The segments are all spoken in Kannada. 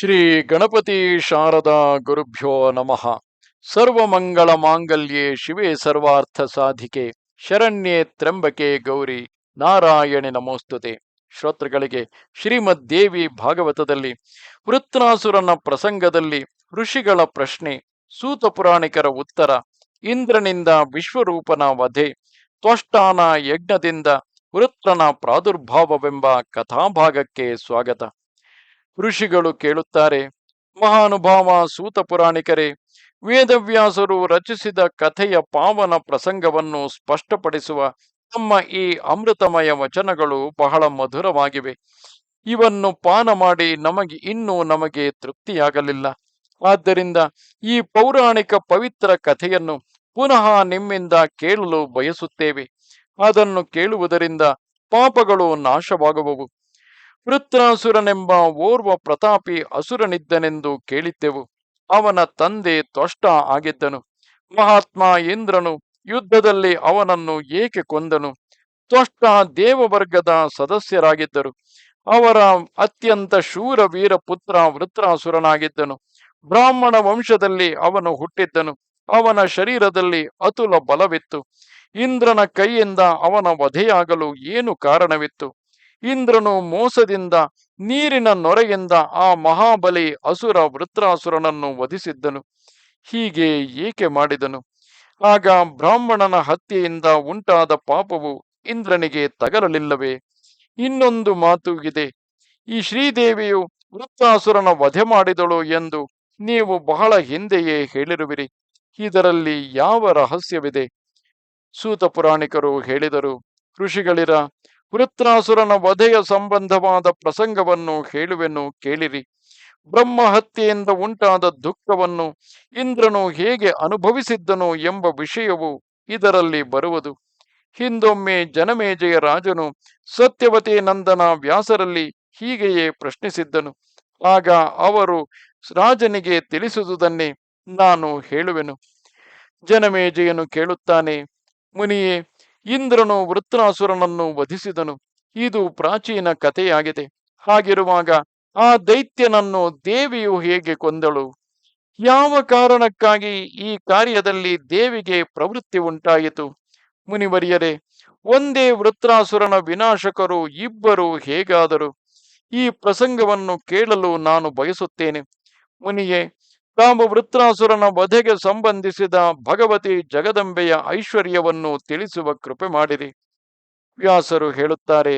ಶ್ರೀ ಗಣಪತಿ ಶಾರದಾ ಗುರುಭ್ಯೋ ನಮಃ. ಸರ್ವಮಂಗಳ ಮಾಂಗಲ್ಯೆ ಶಿವೆ ಸರ್ವಾರ್ಥ ಸಾಧಿಕೆ, ಶರಣ್ಯೆ ತ್ರಂಬಕೆ ಗೌರಿ ನಾರಾಯಣಿ ನಮೋಸ್ತುತೆ. ಶ್ರೋತೃಗಳಿಗೆ ಶ್ರೀಮದ್ ದೇವಿ ಭಾಗವತದಲ್ಲಿ ವೃತ್ರಾಸುರನ ಪ್ರಸಂಗದಲ್ಲಿ ಋಷಿಗಳ ಪ್ರಶ್ನೆ, ಸೂತ ಪುರಾಣಿಕರ ಉತ್ತರ, ಇಂದ್ರನಿಂದ ವಿಶ್ವರೂಪನ ವಧೆ, ತ್ವಷ್ಟಾನ ಯಜ್ಞದಿಂದ ವೃತ್ರನ ಪ್ರಾದುರ್ಭಾವವೆಂಬ ಕಥಾಭಾಗಕ್ಕೆ ಸ್ವಾಗತ. ಋಷಿಗಳು ಕೇಳುತ್ತಾರೆ, ಮಹಾನುಭಾವ ಸೂತ ಪುರಾಣಿಕರೇ, ವೇದವ್ಯಾಸರು ರಚಿಸಿದ ಕಥೆಯ ಪಾವನ ಪ್ರಸಂಗವನ್ನು ಸ್ಪಷ್ಟಪಡಿಸುವ ತಮ್ಮ ಈ ಅಮೃತಮಯ ವಚನಗಳು ಬಹಳ ಮಧುರವಾಗಿವೆ. ಇವನ್ನು ಪಾನ ಮಾಡಿ ನಮಗೆ ಇನ್ನೂ ನಮಗೆ ತೃಪ್ತಿಯಾಗಲಿಲ್ಲ. ಆದ್ದರಿಂದ ಈ ಪೌರಾಣಿಕ ಪವಿತ್ರ ಕಥೆಯನ್ನು ಪುನಃ ನಿಮ್ಮಿಂದ ಕೇಳಲು ಬಯಸುತ್ತೇವೆ. ಅದನ್ನು ಕೇಳುವುದರಿಂದ ಪಾಪಗಳು ನಾಶವಾಗುವವು. ವೃತ್ರಾಸುರನೆಂಬ ಓರ್ವ ಪ್ರತಾಪಿ ಅಸುರನಿದ್ದನೆಂದು ಕೇಳಿದ್ದೆವು. ಅವನ ತಂದೆ ತ್ವಷ್ಟ ಆಗಿದ್ದನು. ಮಹಾತ್ಮ ಇಂದ್ರನು ಯುದ್ಧದಲ್ಲಿ ಅವನನ್ನು ಏಕೆ ಕೊಂದನು? ತ್ವಷ್ಟ ದೇವವರ್ಗದ ಸದಸ್ಯರಾಗಿದ್ದರು. ಅವರ ಅತ್ಯಂತ ಶೂರ ವೀರ ಪುತ್ರ ವೃತ್ರಾಸುರನಾಗಿದ್ದನು. ಬ್ರಾಹ್ಮಣ ವಂಶದಲ್ಲಿ ಅವನು ಹುಟ್ಟಿದ್ದನು. ಅವನ ಶರೀರದಲ್ಲಿ ಅತುಲ ಬಲವಿತ್ತು. ಇಂದ್ರನ ಕೈಯಿಂದ ಅವನ ವಧೆಯಾಗಲು ಏನು ಕಾರಣವಿತ್ತು? ಇಂದ್ರನು ಮೋಸದಿಂದ ನೀರಿನ ನೊರೆಯಿಂದ ಆ ಮಹಾಬಲಿ ಅಸುರ ವೃತ್ರಾಸುರನನ್ನು ವಧಿಸಿದ್ದನು. ಹೀಗೆ ಏಕೆ ಮಾಡಿದನು? ಆಗ ಬ್ರಾಹ್ಮಣನ ಹತ್ಯೆಯಿಂದ ಉಂಟಾದ ಪಾಪವು ಇಂದ್ರನಿಗೆ ತಗಲಲಿಲ್ಲವೇ? ಇನ್ನೊಂದು ಮಾತು ಇದೆ. ಈ ಶ್ರೀದೇವಿಯು ವೃತ್ತಾಸುರನ ವಧೆ ಮಾಡಿದಳು ಎಂದು ನೀವು ಬಹಳ ಹಿಂದೆಯೇ ಹೇಳಿರುವಿರಿ. ಇದರಲ್ಲಿ ಯಾವ ರಹಸ್ಯವಿದೆ? ಸೂತ ಪುರಾಣಿಕರು ಹೇಳಿದರು, ಋಷಿಗಳಿರ ವೃತ್ರಾಸುರನ ವಧೆಯ ಸಂಬಂಧವಾದ ಪ್ರಸಂಗವನ್ನು ಹೇಳುವೆನು, ಕೇಳಿರಿ. ಬ್ರಹ್ಮ ಹತ್ಯೆಯಿಂದ ಉಂಟಾದ ದುಃಖವನ್ನು ಇಂದ್ರನು ಹೇಗೆ ಅನುಭವಿಸಿದ್ದನು ಎಂಬ ವಿಷಯವು ಇದರಲ್ಲಿ ಬರುವುದು. ಹಿಂದೊಮ್ಮೆ ಜನಮೇಜಯ ರಾಜನು ಸತ್ಯವತಿ ನಂದನ ವ್ಯಾಸರಲ್ಲಿ ಹೀಗೆಯೇ ಪ್ರಶ್ನಿಸಿದ್ದನು. ಆಗ ಅವರು ರಾಜನಿಗೆ ತಿಳಿಸುವುದನ್ನೇ ನಾನು ಹೇಳುವೆನು. ಜನಮೇಜಯನು ಕೇಳುತ್ತಾನೆ, ಮುನಿಯೇ ಇಂದ್ರನು ವೃತ್ರಾಸುರನನ್ನು ವಧಿಸಿದನು. ಇದು ಪ್ರಾಚೀನ ಕಥೆಯಾಗಿದೆ. ಹಾಗಿರುವಾಗ ಆ ದೈತ್ಯನನ್ನು ದೇವಿಯು ಹೇಗೆ ಕೊಂದಳು? ಯಾವ ಕಾರಣಕ್ಕಾಗಿ ಈ ಕಾರ್ಯದಲ್ಲಿ ದೇವಿಗೆ ಪ್ರವೃತ್ತಿ ಉಂಟಾಯಿತು? ಮುನಿವರಿಯರೇ, ಒಂದೇ ವೃತ್ರಾಸುರನ ವಿನಾಶಕರು ಇಬ್ಬರು ಹೇಗಾದರು? ಈ ಪ್ರಸಂಗವನ್ನು ಕೇಳಲು ನಾನು ಬಯಸುತ್ತೇನೆ. ಮುನಿಯೇ ತಾವು ವೃತ್ರಾಸುರನ ವಧೆಗೆ ಸಂಬಂಧಿಸಿದ ಭಗವತಿ ಜಗದಂಬೆಯ ಐಶ್ವರ್ಯವನ್ನು ತಿಳಿಸುವ ಕೃಪೆ ಮಾಡಿರಿ. ವ್ಯಾಸರು ಹೇಳುತ್ತಾರೆ,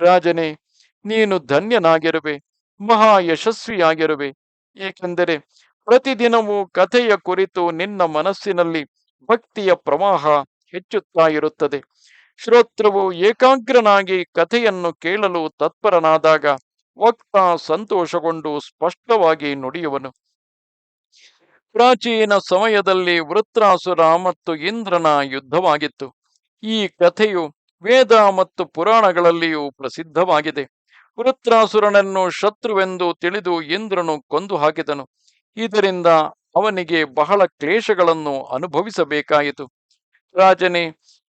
ರಾಜನೇ, ನೀನು ಧನ್ಯನಾಗಿರುವೆ ಮಹಾ ಯಶಸ್ವಿಯಾಗಿರುವೆ ಏಕೆಂದರೆ ಪ್ರತಿದಿನವೂ ಕಥೆಯ ಕುರಿತು ನಿನ್ನ ಮನಸ್ಸಿನಲ್ಲಿ ಭಕ್ತಿಯ ಪ್ರವಾಹ ಹೆಚ್ಚುತ್ತಾ ಇರುತ್ತದೆ. ಶ್ರೋತ್ರವು ಏಕಾಗ್ರನಾಗಿ ಕಥೆಯನ್ನು ಕೇಳಲು ತತ್ಪರನಾದಾಗ ವಕ್ತ ಸಂತೋಷಗೊಂಡು ಸ್ಪಷ್ಟವಾಗಿ ನುಡಿಯುವನು. ಪ್ರಾಚೀನ ಸಮಯದಲ್ಲಿ ವೃತ್ರಾಸುರ ಮತ್ತು ಇಂದ್ರನ ಯುದ್ಧವಾಗಿತ್ತು. ಈ ಕಥೆಯು ವೇದ ಮತ್ತು ಪುರಾಣಗಳಲ್ಲಿಯೂ ಪ್ರಸಿದ್ಧವಾಗಿದೆ. ವೃತ್ರಾಸುರನನ್ನು ಶತ್ರುವೆಂದು ತಿಳಿದು ಇಂದ್ರನು ಕೊಂದು ಹಾಕಿದನು. ಇದರಿಂದ ಅವನಿಗೆ ಬಹಳ ಕ್ಲೇಶಗಳನ್ನು ಅನುಭವಿಸಬೇಕಾಯಿತು. ರಾಜನೇ,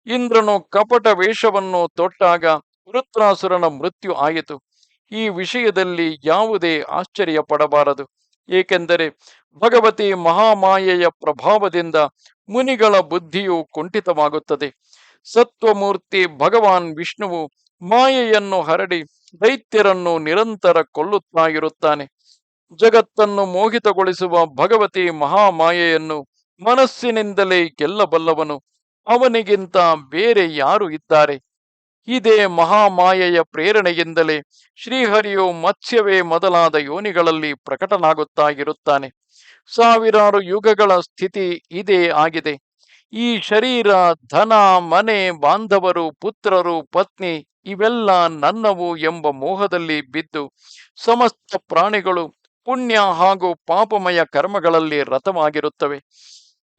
ಇಂದ್ರನು ಕಪಟ ವೇಷವನ್ನು ತೊಟ್ಟಾಗ ವೃತ್ರಾಸುರನ ಮೃತ್ಯು ಆಯಿತು. ಈ ವಿಷಯದಲ್ಲಿ ಯಾವುದೇ ಆಶ್ಚರ್ಯ ಪಡಬಾರದು ಏಕೆಂದರೆ ಭಗವತಿ ಮಹಾಮಾಯೆಯ ಪ್ರಭಾವದಿಂದ ಮುನಿಗಳ ಬುದ್ಧಿಯು ಕುಂಠಿತವಾಗುತ್ತದೆ. ಸತ್ವಮೂರ್ತಿ ಭಗವಾನ್ ವಿಷ್ಣುವು ಮಾಯೆಯನ್ನು ಹರಡಿ ದೈತ್ಯರನ್ನು ನಿರಂತರ ಕೊಲ್ಲುತ್ತಾ ಇರುತ್ತಾನೆ ಜಗತ್ತನ್ನು ಮೋಹಿತಗೊಳಿಸುವ ಭಗವತಿ ಮಹಾಮಾಯೆಯನ್ನು ಮನಸ್ಸಿನಿಂದಲೇ ಗೆಲ್ಲಬಲ್ಲವನು. ಅವನಿಗಿಂತ ಬೇರೆ ಯಾರು ಇದ್ದಾರೆ? ಇದೇ ಮಹಾಮಾಯೆಯ ಪ್ರೇರಣೆಯಿಂದಲೇ ಶ್ರೀಹರಿಯು ಮತ್ಸ್ಯವೇ ಮೊದಲಾದ ಯೋನಿಗಳಲ್ಲಿ ಪ್ರಕಟನಾಗುತ್ತಾ ಇರುತ್ತಾನೆ ಸಾವಿರಾರು ಯುಗಗಳ ಸ್ಥಿತಿ ಇದೇ ಆಗಿದೆ. ಈ ಶರೀರ, ಧನ, ಮನೆ, ಬಾಂಧವರು, ಪುತ್ರರು, ಪತ್ನಿ ಇವೆಲ್ಲ ನನ್ನವು ಎಂಬ ಮೋಹದಲ್ಲಿ ಬಿದ್ದು ಸಮಸ್ತ ಪ್ರಾಣಿಗಳು ಪುಣ್ಯ ಹಾಗೂ ಪಾಪಮಯ ಕರ್ಮಗಳಲ್ಲಿ ರಥವಾಗಿರುತ್ತವೆ.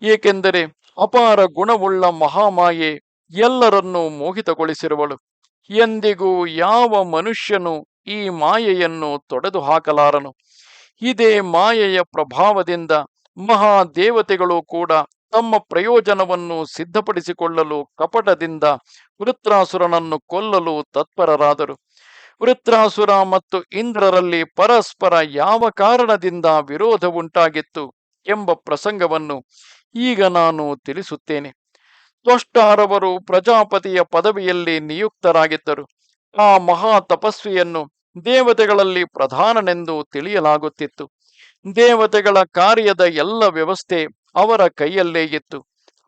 ಏಕೆಂದರೆ ಅಪಾರ ಗುಣವುಳ್ಳ ಮಹಾಮಾಯೆ ಎಲ್ಲರನ್ನೂ ಮೋಹಿತಗೊಳಿಸಿರುವಳು. ಎಂದಿಗೂ ಯಾವ ಮನುಷ್ಯನು ಈ ಮಾಯೆಯನ್ನು ತೊಡೆದು ಹಾಕಲಾರನು ಇದೇ ಮಾಯೆಯ ಪ್ರಭಾವದಿಂದ ಮಹಾದೇವತೆಗಳು ಕೂಡ ತಮ್ಮ ಪ್ರಯೋಜನವನ್ನು ಸಿದ್ಧಪಡಿಸಿಕೊಳ್ಳಲು ಕಪಟದಿಂದ ವೃತ್ರಾಸುರನನ್ನು ಕೊಲ್ಲಲು ತತ್ಪರರಾದರು. ವೃತ್ರಾಸುರ ಮತ್ತು ಇಂದ್ರರಲ್ಲಿ ಪರಸ್ಪರ ಯಾವ ಕಾರಣದಿಂದ ವಿರೋಧ ಉಂಟಾಗಿತ್ತು ಎಂಬ ಪ್ರಸಂಗವನ್ನು ಈಗ ನಾನು ತಿಳಿಸುತ್ತೇನೆ. ತ್ವಷ್ಟಾರವರು ಪ್ರಜಾಪತಿಯ ಪದವಿಯಲ್ಲಿ ನಿಯುಕ್ತರಾಗಿದ್ದರು. ಆ ಮಹಾ ತಪಸ್ವಿಯನ್ನು ದೇವತೆಗಳಲ್ಲಿ ಪ್ರಧಾನನೆಂದು ತಿಳಿಯಲಾಗುತ್ತಿತ್ತು. ದೇವತೆಗಳ ಕಾರ್ಯದ ಎಲ್ಲ ವ್ಯವಸ್ಥೆ ಅವರ ಕೈಯಲ್ಲೇ ಇತ್ತು.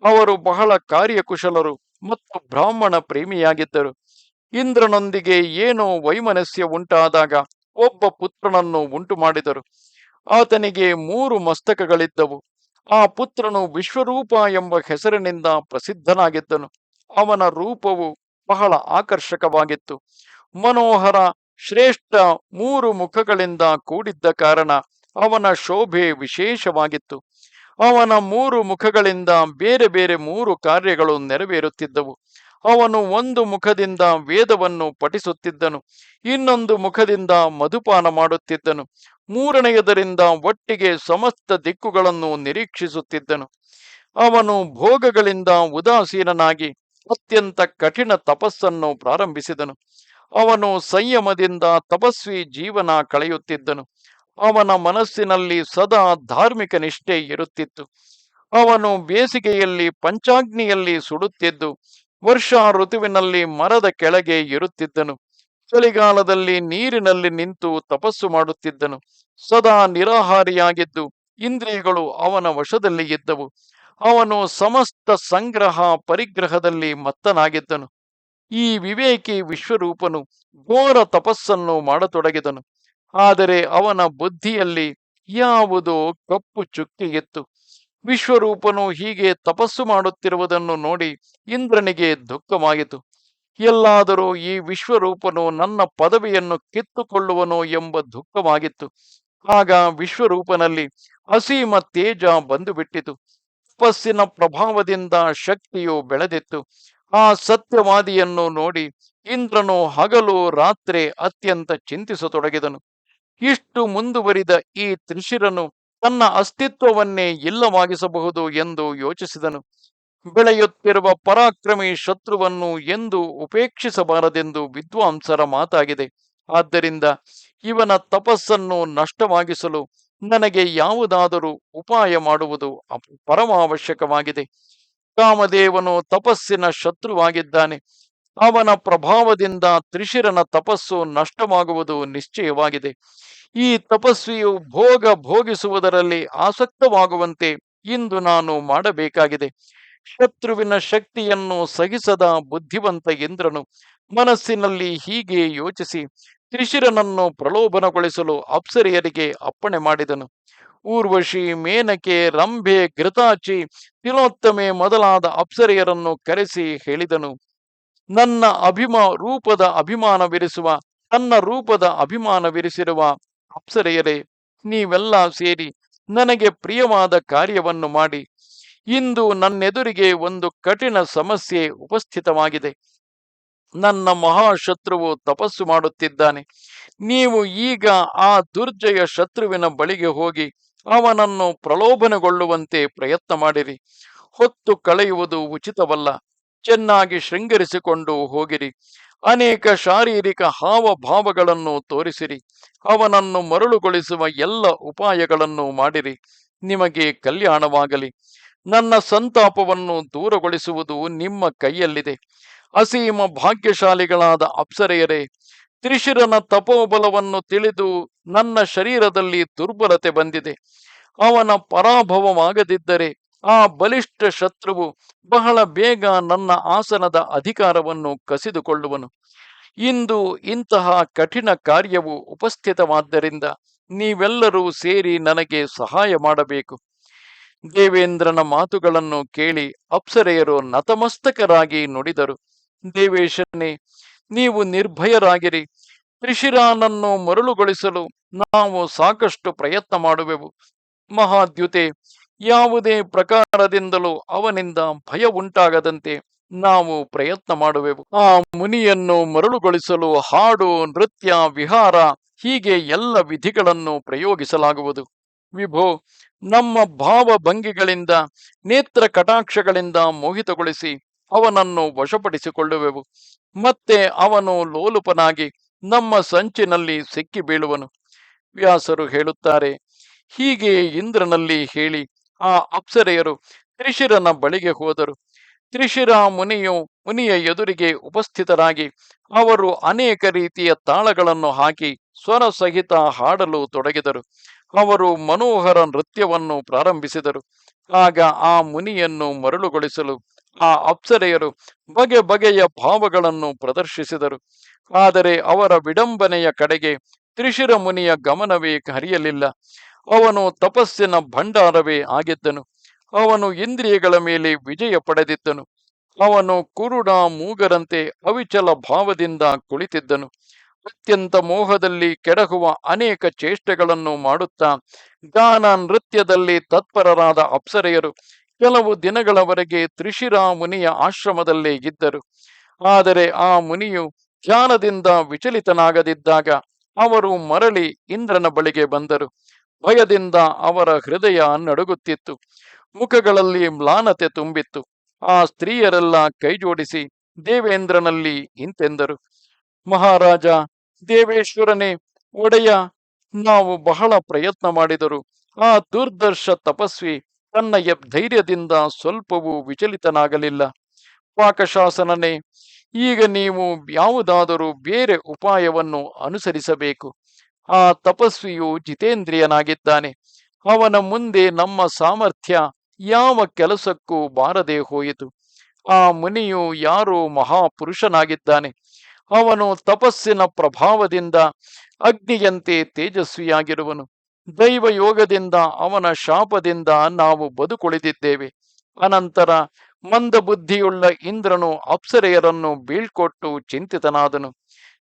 ಅವರು ಬಹಳ ಕಾರ್ಯಕುಶಲರು ಮತ್ತು ಬ್ರಾಹ್ಮಣ ಪ್ರೇಮಿಯಾಗಿದ್ದರು. ಇಂದ್ರನೊಂದಿಗೆ ಏನೋ ವೈಮನಸ್ಯ ಉಂಟಾದಾಗ ಒಬ್ಬ ಪುತ್ರನನ್ನು ಉಂಟು ಮಾಡಿದರು ಆತನಿಗೆ ಮೂರು ಮಸ್ತಕಗಳಿದ್ದವು. ಆ ಪುತ್ರನು ವಿಶ್ವರೂಪ ಎಂಬ ಹೆಸರಿನಿಂದ ಪ್ರಸಿದ್ಧನಾಗಿದ್ದನು. ಅವನ ರೂಪವು ಬಹಳ ಆಕರ್ಷಕವಾಗಿತ್ತು. ಮನೋಹರ, ಶ್ರೇಷ್ಠ ಮೂರು ಮುಖಗಳಿಂದ ಕೂಡಿದ್ದ ಕಾರಣ ಅವನ ಶೋಭೆ ವಿಶೇಷವಾಗಿತ್ತು. ಅವನ ಮೂರು ಮುಖಗಳಿಂದ ಬೇರೆ ಬೇರೆ ಮೂರು ಕಾರ್ಯಗಳು ನೆರವೇರುತ್ತಿದ್ದವು. ಅವನು ಒಂದು ಮುಖದಿಂದ ವೇದವನ್ನು ಪಠಿಸುತ್ತಿದ್ದನು. ಇನ್ನೊಂದು ಮುಖದಿಂದ ಮಧುಪಾನ ಮಾಡುತ್ತಿದ್ದನು. ಮೂರನೆಯದರಿಂದ ಒಟ್ಟಿಗೆ ಸಮಸ್ತ ದಿಕ್ಕುಗಳನ್ನು ನಿರೀಕ್ಷಿಸುತ್ತಿದ್ದನು. ಅವನು ಭೋಗಗಳಿಂದ ಉದಾಸೀನನಾಗಿ ಅತ್ಯಂತ ಕಠಿಣ ತಪಸ್ಸನ್ನು ಪ್ರಾರಂಭಿಸಿದನು. ಅವನು ಸಂಯಮದಿಂದ ತಪಸ್ವಿ ಜೀವನ ಕಳೆಯುತ್ತಿದ್ದನು. ಅವನ ಮನಸ್ಸಿನಲ್ಲಿ ಸದಾ ಧಾರ್ಮಿಕ ನಿಷ್ಠೆ ಇರುತ್ತಿತ್ತು. ಅವನು ಬೇಸಿಗೆಯಲ್ಲಿ ಪಂಚಾಗ್ನಿಯಲ್ಲಿ ಸುಡುತ್ತಿದ್ದು ವರ್ಷ ಋತುವಿನಲ್ಲಿ ಮರದ ಕೆಳಗೆ ಇರುತ್ತಿದ್ದನು. ಚಳಿಗಾಲದಲ್ಲಿ ನೀರಿನಲ್ಲಿ ನಿಂತು ತಪಸ್ಸು ಮಾಡುತ್ತಿದ್ದನು. ಸದಾ ನಿರಾಹಾರಿಯಾಗಿದ್ದು, ಇಂದ್ರಿಯಗಳು ಅವನ ವಶದಲ್ಲಿ ಇದ್ದವು. ಅವನು ಸಮಸ್ತ ಸಂಗ್ರಹ ಪರಿಗ್ರಹದಲ್ಲಿ ಮತ್ತನಾಗಿದ್ದನು. ಈ ವಿವೇಕಿ ವಿಶ್ವರೂಪನು ಘೋರ ತಪಸ್ಸನ್ನು ಮಾಡತೊಡಗಿದನು. ಆದರೆ ಅವನ ಬುದ್ಧಿಯಲ್ಲಿ ಯಾವುದೋ ಕಪ್ಪು ಚುಕ್ಕಿಗಿತ್ತು ವಿಶ್ವರೂಪನು ಹೀಗೆ ತಪಸ್ಸು ಮಾಡುತ್ತಿರುವುದನ್ನು ನೋಡಿ ಇಂದ್ರನಿಗೆ ದುಃಖವಾಯಿತು. ಎಲ್ಲಾದರೂ ಈ ವಿಶ್ವರೂಪನು ನನ್ನ ಪದವಿಯನ್ನು ಕಿತ್ತುಕೊಳ್ಳುವನು ಎಂಬ ದುಃಖವಾಗಿತ್ತು. ಆಗ ವಿಶ್ವರೂಪನಲ್ಲಿ ಅಸೀಮ ತೇಜ ಬಂದು ಬಿಟ್ಟಿತು ತಪಸ್ಸಿನ ಪ್ರಭಾವದಿಂದ ಶಕ್ತಿಯು ಬೆಳೆದಿತ್ತು. ಆ ಸತ್ಯವಾದಿಯನ್ನು ನೋಡಿ ಇಂದ್ರನು ಹಗಲು ರಾತ್ರಿ ಅತ್ಯಂತ ಚಿಂತಿಸತೊಡಗಿದನು. ಇಷ್ಟು ಮುಂದುವರಿದ ಈ ತ್ರಿಶಿರನು ತನ್ನ ಅಸ್ತಿತ್ವವನ್ನೇ ಇಲ್ಲವಾಗಿಸಬಹುದು ಎಂದು ಯೋಚಿಸಿದನು. ಬೆಳೆಯುತ್ತಿರುವ ಪರಾಕ್ರಮಿ ಶತ್ರುವನ್ನು ಎಂದು ಉಪೇಕ್ಷಿಸಬಾರದೆಂದು ವಿದ್ವಾಂಸರ ಮಾತಾಗಿದೆ. ಆದ್ದರಿಂದ ಇವನ ತಪಸ್ಸನ್ನು ನಷ್ಟವಾಗಿಸಲು ನನಗೆ ಯಾವುದಾದರೂ ಉಪಾಯ ಮಾಡುವುದು ಪರಮಾವಶ್ಯಕವಾಗಿದೆ. ಕಾಮದೇವನು ತಪಸ್ಸಿನ ಶತ್ರುವಾಗಿದ್ದಾನೆ. ಅವನ ಪ್ರಭಾವದಿಂದ ತ್ರಿಶಿರನ ತಪಸ್ಸು ನಷ್ಟವಾಗುವುದು ನಿಶ್ಚಯವಾಗಿದೆ. ಈ ತಪಸ್ವಿಯು ಭೋಗ ಭೋಗಿಸುವುದರಲ್ಲಿ ಆಸಕ್ತವಾಗುವಂತೆ ಇಂದು ನಾನು ಮಾಡಬೇಕಾಗಿದೆ. ಶತ್ರುವಿನ ಶಕ್ತಿಯನ್ನು ಸಹಿಸದ ಬುದ್ಧಿವಂತ ಇಂದ್ರನು ಮನಸ್ಸಿನಲ್ಲಿ ಹೀಗೆ ಯೋಚಿಸಿ ತ್ರಿಶಿರನನ್ನು ಪ್ರಲೋಭನಗೊಳಿಸಲು ಅಪ್ಸರೆಯರಿಗೆ ಅಪ್ಪಣೆ ಮಾಡಿದನು. ಊರ್ವಶಿ ಮೇನಕೆ ರಂಭೆ ಘೃತಾಚಿ ತಿಲೋತ್ತಮೆ ಮೊದಲಾದ ಅಪ್ಸರೆಯರನ್ನು ಕರೆಸಿ ಹೇಳಿದನು, ನನ್ನ ಅಭಿಮ, ರೂಪದ ಅಭಿಮಾನವಿರಿಸುವ ತನ್ನ ರೂಪದ ಅಭಿಮಾನವಿರಿಸಿರುವ ಅಪ್ಸರೆಯರೇ, ನೀವೆಲ್ಲ ಸೇರಿ ನನಗೆ ಪ್ರಿಯವಾದ ಕಾರ್ಯವನ್ನು ಮಾಡಿ ಇಂದು ನನ್ನೆದುರಿಗೆ ಒಂದು ಕಠಿಣ ಸಮಸ್ಯೆ ಉಪಸ್ಥಿತವಾಗಿದೆ. ನನ್ನ ಮಹಾಶತ್ರುವು ತಪಸ್ಸು ಮಾಡುತ್ತಿದ್ದಾನೆ. ನೀವು ಈಗ ಆ ದುರ್ಜಯ ಶತ್ರುವಿನ ಬಳಿಗೆ ಹೋಗಿ ಅವನನ್ನು ಪ್ರಲೋಭನಗೊಳ್ಳುವಂತೆ ಪ್ರಯತ್ನ ಮಾಡಿರಿ. ಹೊತ್ತು ಕಳೆಯುವುದು ಉಚಿತವಲ್ಲ. ಚೆನ್ನಾಗಿ ಶೃಂಗರಿಸಿಕೊಂಡು ಹೋಗಿರಿ. ಅನೇಕ ಶಾರೀರಿಕ ಹಾವಭಾವಗಳನ್ನು ತೋರಿಸಿರಿ. ಅವನನ್ನು ಮರಳುಗೊಳಿಸುವ ಎಲ್ಲ ಉಪಾಯಗಳನ್ನು ಮಾಡಿರಿ. ನಿಮಗೆ ಕಲ್ಯಾಣವಾಗಲಿ. ನನ್ನ ಸಂತಾಪವನ್ನು ದೂರಗೊಳಿಸುವುದು ನಿಮ್ಮ ಕೈಯಲ್ಲಿದೆ. ಅಸೀಮ ಭಾಗ್ಯಶಾಲಿಗಳಾದ ಅಪ್ಸರೆಯರೇ, ತ್ರಿಶಿರನ ತಪೋಬಲವನ್ನು ತಿಳಿದು ನನ್ನ ಶರೀರದಲ್ಲಿ ದುರ್ಬಲತೆ ಬಂದಿದೆ. ಅವನ ಪರಾಭವವಾಗದಿದ್ದರೆ ಆ ಬಲಿಷ್ಠ ಶತ್ರುವು ಬಹಳ ಬೇಗ ನನ್ನ ಆಸನದ ಅಧಿಕಾರವನ್ನು ಕಸಿದುಕೊಳ್ಳುವನು. ಇಂದು ಇಂತಹ ಕಠಿಣ ಕಾರ್ಯವು ಉಪಸ್ಥಿತವಾದ್ದರಿಂದ ನೀವೆಲ್ಲರೂ ಸೇರಿ ನನಗೆ ಸಹಾಯ ಮಾಡಬೇಕು. ದೇವೇಂದ್ರನ ಮಾತುಗಳನ್ನು ಕೇಳಿ ಅಪ್ಸರೆಯರು ನತಮಸ್ತಕರಾಗಿ ನುಡಿದರು. ದೇವೇಶನೇ, ನೀವು ನಿರ್ಭಯರಾಗಿರಿ. ತ್ರಿಶಿರಾನನ್ನು ಮರಳುಗೊಳಿಸಲು ನಾವು ಸಾಕಷ್ಟು ಪ್ರಯತ್ನ ಮಾಡುವೆವು. ಮಹಾದ್ಯುತೆ, ಯಾವುದೇ ಪ್ರಕಾರದಿಂದಲೂ ಅವನಿಂದ ಭಯ ಉಂಟಾಗದಂತೆ ನಾವು ಪ್ರಯತ್ನ ಮಾಡುವೆವು. ಆ ಮುನಿಯನ್ನು ಮರಳುಗೊಳಿಸಲು ಹಾಡು, ನೃತ್ಯ, ವಿಹಾರ ಹೀಗೆ ಎಲ್ಲ ವಿಧಿಗಳನ್ನು ಪ್ರಯೋಗಿಸಲಾಗುವುದು. ವಿಭೋ, ನಮ್ಮ ಭಾವಭಂಗಿಗಳಿಂದ ನೇತ್ರ ಕಟಾಕ್ಷಗಳಿಂದ ಮೋಹಿತಗೊಳಿಸಿ ಅವನನ್ನು ವಶಪಡಿಸಿಕೊಳ್ಳುವೆವು. ಮತ್ತೆ ಅವನು ಲೋಲುಪನಾಗಿ ನಮ್ಮ ಸಂಚಿನಲ್ಲಿ ಸಿಕ್ಕಿ ಬೀಳುವನು. ವ್ಯಾಸರು ಹೇಳುತ್ತಾರೆ, ಹೀಗೆ ಇಂದ್ರನಲ್ಲಿ ಹೇಳಿ, ಆ ಅಪ್ಸರೆಯರು ತ್ರಿಶಿರನ ಬಳಿಗೆ ಹೋದರು. ತ್ರಿಶಿರ ಮುನಿಯು, ಮುನಿಯ ಎದುರಿಗೆ ಉಪಸ್ಥಿತರಾಗಿ ಅವರು ಅನೇಕ ರೀತಿಯ ತಾಳಗಳನ್ನು ಹಾಕಿ ಸ್ವರ ಸಹಿತ ಹಾಡಲು ತೊಡಗಿದರು. ಅವರು ಮನೋಹರ ನೃತ್ಯವನ್ನು ಪ್ರಾರಂಭಿಸಿದರು. ಆಗ ಆ ಮುನಿಯನ್ನು ಮರಳುಗೊಳಿಸಲು ಆ ಅಪ್ಸರೆಯರು ಬಗೆ ಬಗೆಯ ಭಾವಗಳನ್ನು ಪ್ರದರ್ಶಿಸಿದರು. ಆದರೆ ಅವರ ವಿಡಂಬನೆಯ ಕಡೆಗೆ ತ್ರಿಶಿರ ಮುನಿಯ ಗಮನವೇ ಹರಿಯಲಿಲ್ಲ. ಅವನು ತಪಸ್ಸಿನ ಭಂಡಾರವೇ ಆಗಿದ್ದನು. ಅವನು ಇಂದ್ರಿಯಗಳ ಮೇಲೆ ವಿಜಯ ಪಡೆದಿದ್ದನು. ಅವನು ಕುರುಡ ಮೂಗರಂತೆ ಅವಿಚಲ ಭಾವದಿಂದ ಕುಳಿತಿದ್ದನು. ಅತ್ಯಂತ ಮೋಹದಲ್ಲಿ ಕೆಡಹುವ ಅನೇಕ ಚೇಷ್ಟೆಗಳನ್ನು ಮಾಡುತ್ತಾ ಗಾನ ನೃತ್ಯದಲ್ಲಿ ತತ್ಪರರಾದ ಅಪ್ಸರೆಯರು ಕೆಲವು ದಿನಗಳವರೆಗೆ ತ್ರಿಶಿರಾ ಮುನಿಯ ಆಶ್ರಮದಲ್ಲೇ ಇದ್ದರು. ಆದರೆ ಆ ಮುನಿಯು ಧ್ಯಾನದಿಂದ ವಿಚಲಿತನಾಗದಿದ್ದಾಗ ಅವರು ಮರಳಿ ಇಂದ್ರನ ಬಳಿಗೆ ಬಂದರು. ಭಯದಿಂದ ಅವರ ಹೃದಯ ನಡುಗುತ್ತಿತ್ತು. ಮುಖಗಳಲ್ಲಿ ಮ್ಲಾನತೆ ತುಂಬಿತ್ತು. ಆ ಸ್ತ್ರೀಯರೆಲ್ಲ ಕೈಜೋಡಿಸಿ ದೇವೇಂದ್ರನಲ್ಲಿ ಇಂತೆಂದರು. ಮಹಾರಾಜ ದೇವೇಶ್ವರನೇ, ಒಡೆಯ, ನಾವು ಬಹಳ ಪ್ರಯತ್ನ ಮಾಡಿದರು. ಆ ದುರ್ದರ್ಶ ತಪಸ್ವಿ ತನ್ನ ಧೈರ್ಯದಿಂದ ಸ್ವಲ್ಪವೂ ವಿಚಲಿತನಾಗಲಿಲ್ಲ. ಪಾಕಶಾಸನನೇ, ಈಗ ನೀವು ಯಾವುದಾದರೂ ಬೇರೆ ಉಪಾಯವನ್ನು ಅನುಸರಿಸಬೇಕು. ಆ ತಪಸ್ವಿಯು ಜಿತೇಂದ್ರಿಯನಾಗಿದ್ದಾನೆ. ಅವನ ಮುಂದೆ ನಮ್ಮ ಸಾಮರ್ಥ್ಯ ಯಾವ ಕೆಲಸಕ್ಕೂ ಬಾರದೆ ಹೋಯಿತು. ಆ ಮುನಿಯು ಯಾರೋ ಮಹಾಪುರುಷನಾಗಿದ್ದಾನೆ. ಅವನು ತಪಸ್ಸಿನ ಪ್ರಭಾವದಿಂದ ಅಗ್ನಿಯಂತೆ ತೇಜಸ್ವಿಯಾಗಿರುವನು. ದೈವ ಯೋಗದಿಂದ ಅವನ ಶಾಪದಿಂದ ನಾವು ಬದುಕುಳಿದಿದ್ದೇವೆ. ಅನಂತರ ಮಂದಬುದ್ಧಿಯುಳ್ಳ ಇಂದ್ರನು ಅಪ್ಸರೆಯರನ್ನು ಬೀಳ್ಕೊಟ್ಟು ಚಿಂತಿತನಾದನು.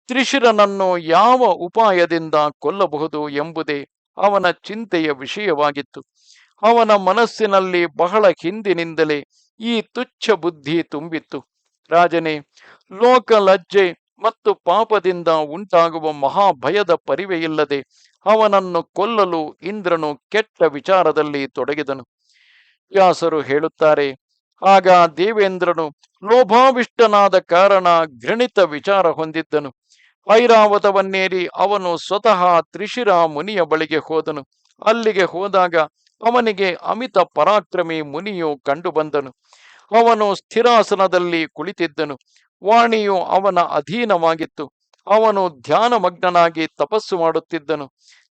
ತ್ರಿಶಿರನನ್ನು ಯಾವ ಉಪಾಯದಿಂದ ಕೊಲ್ಲಬಹುದು ಎಂಬುದೇ ಅವನ ಚಿಂತೆಯ ವಿಷಯವಾಗಿತ್ತು. ಅವನ ಮನಸ್ಸಿನಲ್ಲಿ ಬಹಳ ಹಿಂದಿನಿಂದಲೇ ಈ ತುಚ್ಛ ಬುದ್ಧಿ ತುಂಬಿತ್ತು. ರಾಜನೇ ಲೋಕ ಲಜ್ಜೆ ಮತ್ತು ಪಾಪದಿಂದ ಉಂಟಾಗುವ ಮಹಾಭಯದ ಪರಿವೆಯಿಲ್ಲದೆ ಅವನನ್ನು ಕೊಲ್ಲಲು ಇಂದ್ರನು ಕೆಟ್ಟ ವಿಚಾರದಲ್ಲಿ ತೊಡಗಿದನು. ವ್ಯಾಸರು ಹೇಳುತ್ತಾರೆ, ಆಗ ದೇವೇಂದ್ರನು ಲೋಭಾವಿಷ್ಟನಾದ ಕಾರಣ ಘೃಣಿತ ವಿಚಾರ ಹೊಂದಿದ್ದನು. ಐರಾವತವನ್ನೇರಿ ಅವನು ಸ್ವತಃ ತ್ರಿಶಿರ ಮುನಿಯ ಬಳಿಗೆ ಹೋದನು. ಅಲ್ಲಿಗೆ ಹೋದಾಗ ಅವನಿಗೆ ಅಮಿತ ಪರಾಕ್ರಮಿ ಮುನಿಯು ಕಂಡುಬಂದನು. ಅವನು ಸ್ಥಿರಾಸನದಲ್ಲಿ ಕುಳಿತಿದ್ದನು. ವಾಣಿಯು ಅವನ ಅಧೀನವಾಗಿತ್ತು. ಅವನು ಧ್ಯಾನಮಗ್ನನಾಗಿ ತಪಸ್ಸು ಮಾಡುತ್ತಿದ್ದನು.